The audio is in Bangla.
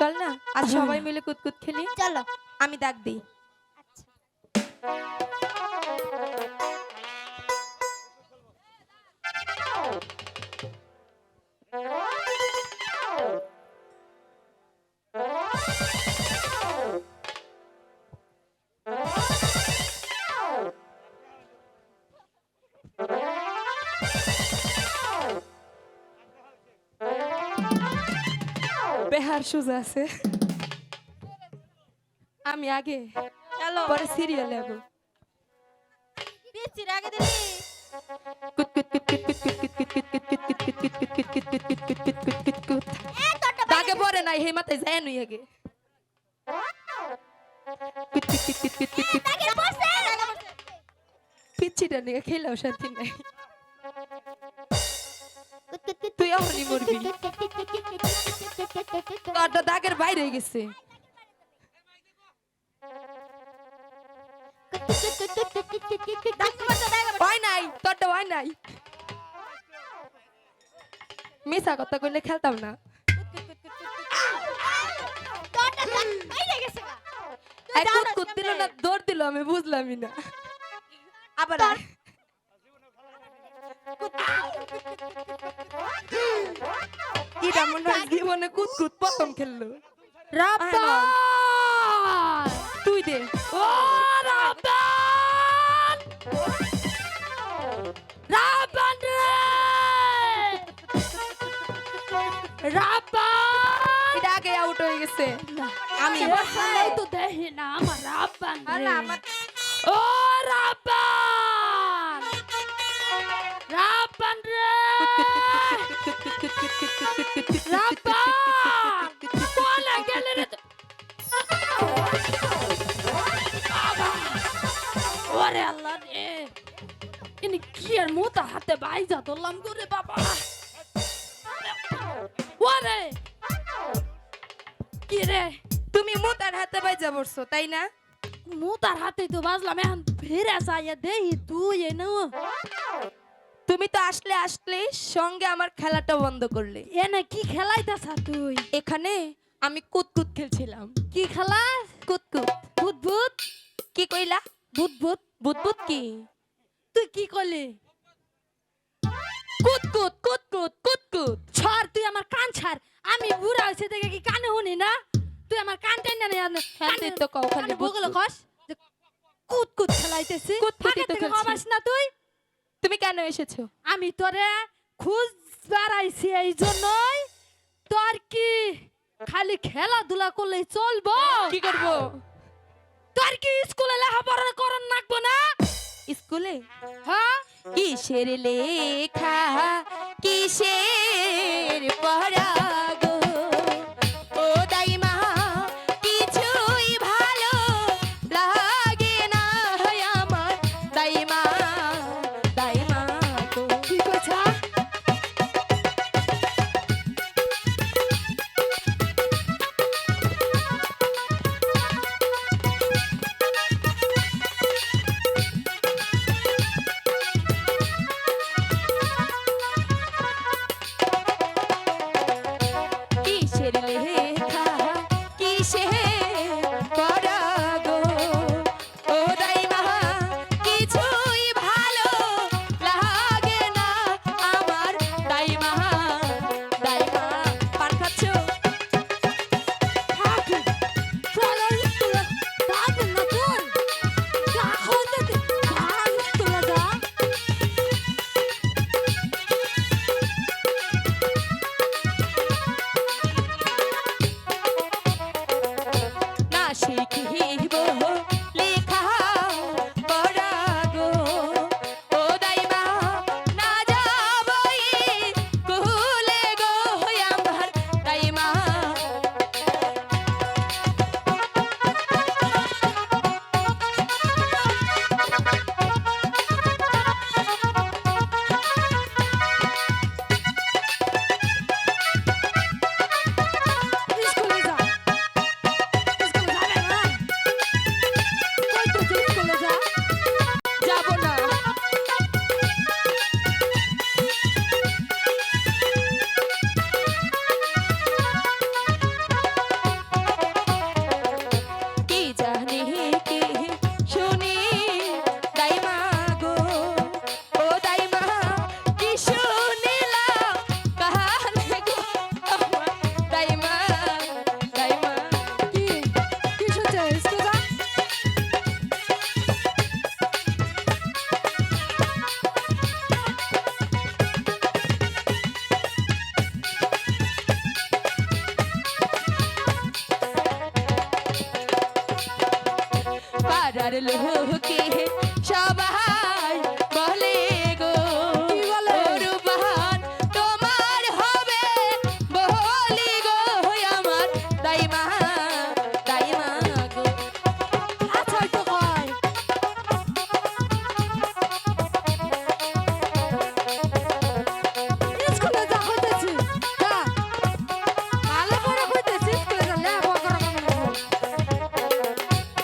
চল না আজ সবাই মিলে কুতকুত খেলি। চলো। আমি ডাক দিই। বেহার সুজা আছে আমি আগে পরে সিরিয়ালে যাব পিছিয়ে আগে দিলি দাগে পরে নাই হে মাথায় যায় নুই আগে পিচ্ছিটা নিয়ে খেলেও শান্তি নাই তুই এমনই মরবি তোরটা দাগের বাইরে গেছে। মিশা কথা কইলে খেলতাম না। কুত দিল না, দৌড় দিল আমি, বুঝলামই না। আবার। এটা মনে হয় জীবনে কুত কুত প্রথম খেললো? রাব্বান! তুই দে। ও রাব্বান! রাব্বান রে! রাব্বান! এটা আগে আউট হয়ে গেছে। আমি। আমি তো দেখি না আমার রাব্বান রে। ও রাব্বান! রাব্বান রে রাব্বান কোলে গেলে রে ওরে আল্লাহ রে! ইনি কি আর মোতা হাতে বাইজা ধরলাম করে বাবা! ওরে! কি রে? তুমি মোতার হাতে বাইজা পড়ছো তাই না? মোতার হাতে তো বাজলাম এখন ফিরে চাইয়া দেহি তুই এ নাও তুমি তো আসলে আসলে সঙ্গে আমার খেলাটা বন্ধ করলে। এনে কি খেলাইতাছ তুই? এখানে আমি কুতকুত খেলছিলাম। কি খেলা? কুতকুত। ভূত কি কইলা? ভূত ভূত কি? তুই কি করলি কুতকুত কুতকুত কুতকুত। ছাড় তুই আমার কান ছাড়। আমি বুড়া হয়েছে দেখে কি কানে শুনি না? তুই আমার কান টেনে না কানে তো কও খালি বগল বুদবুদ। কস যে কুত কুত খেলাইতেছি। কুতকুতই তো থেকে খেলছি। কমাস না তুই? তুমি কেন এসেছ? আমি তোরে খুঁজ বেড়াইছি এই জন্যই। তোর কি খালি খেলাধুলা করলে চলবো? কি করব? তোর কি স্কুলে লেখাপড়া করন নাকবো না? স্কুলে? হ্যাঁ? কিসের লেখা? কিসের পড়া? আমার লোকে সবাই